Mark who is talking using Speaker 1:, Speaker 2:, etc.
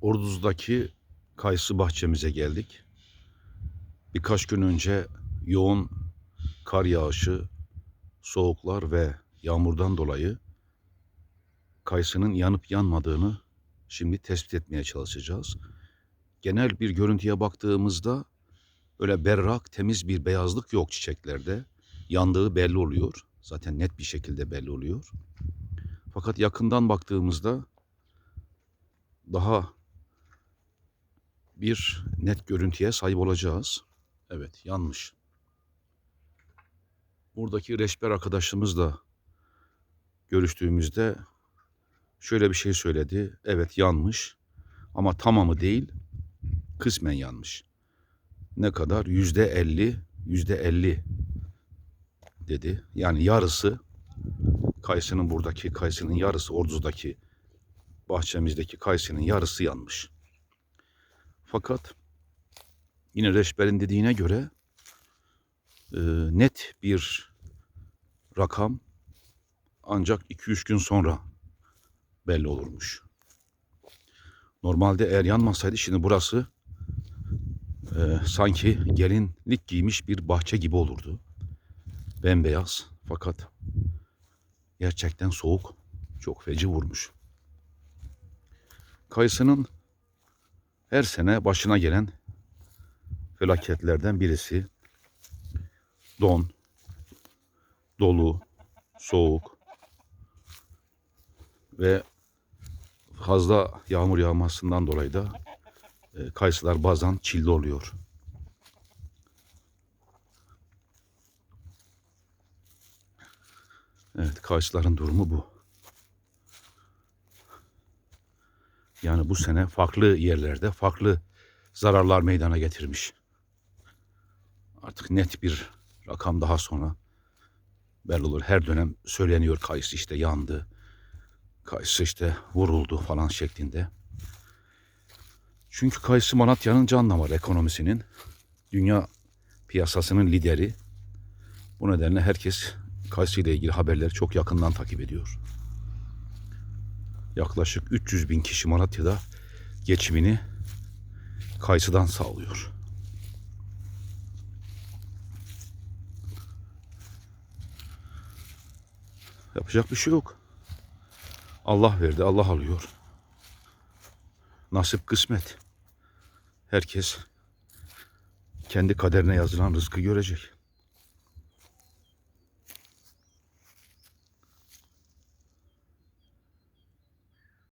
Speaker 1: Orduz'daki kayısı bahçemize geldik. Birkaç gün önce yoğun kar yağışı, soğuklar ve yağmurdan dolayı kayısının yanıp yanmadığını şimdi tespit etmeye çalışacağız. Genel bir görüntüye baktığımızda öyle berrak, temiz bir beyazlık yok çiçeklerde. Yandığı belli oluyor. Zaten net bir şekilde belli oluyor. Fakat yakından baktığımızda daha bir net görüntüye sahip olacağız. Evet yanmış. Buradaki reçber arkadaşımızla görüştüğümüzde şöyle bir şey söyledi. Evet yanmış ama tamamı değil kısmen yanmış. Ne kadar? Yüzde elli, yüzde elli dedi. Yani yarısı kayısının buradaki kayısının yarısı Orduz'daki bahçemizdeki kayısının yarısı yanmış. Fakat yine reçberin dediğine göre e, net bir rakam ancak 2-3 gün sonra belli olurmuş. Normalde eğer yanmasaydı şimdi burası e, sanki gelinlik giymiş bir bahçe gibi olurdu. Bembeyaz fakat gerçekten soğuk. Çok feci vurmuş. Kayısının her sene başına gelen felaketlerden birisi don, dolu, soğuk ve fazla yağmur yağmasından dolayı da e, kayısılar bazen çilli oluyor. Evet, kayısıların durumu bu. Yani bu sene farklı yerlerde farklı zararlar meydana getirmiş. Artık net bir rakam daha sonra belli olur. Her dönem söyleniyor kayısı işte yandı. Kayısı işte vuruldu falan şeklinde. Çünkü kayısı Malatya'nın can damarı ekonomisinin. Dünya piyasasının lideri. Bu nedenle herkes kayısı ile ilgili haberleri çok yakından takip ediyor. Yaklaşık 300 bin kişi Malatya'da geçimini kayısıdan sağlıyor. Yapacak bir şey yok. Allah verdi, Allah alıyor. Nasip kısmet. Herkes kendi kaderine yazılan rızkı görecek.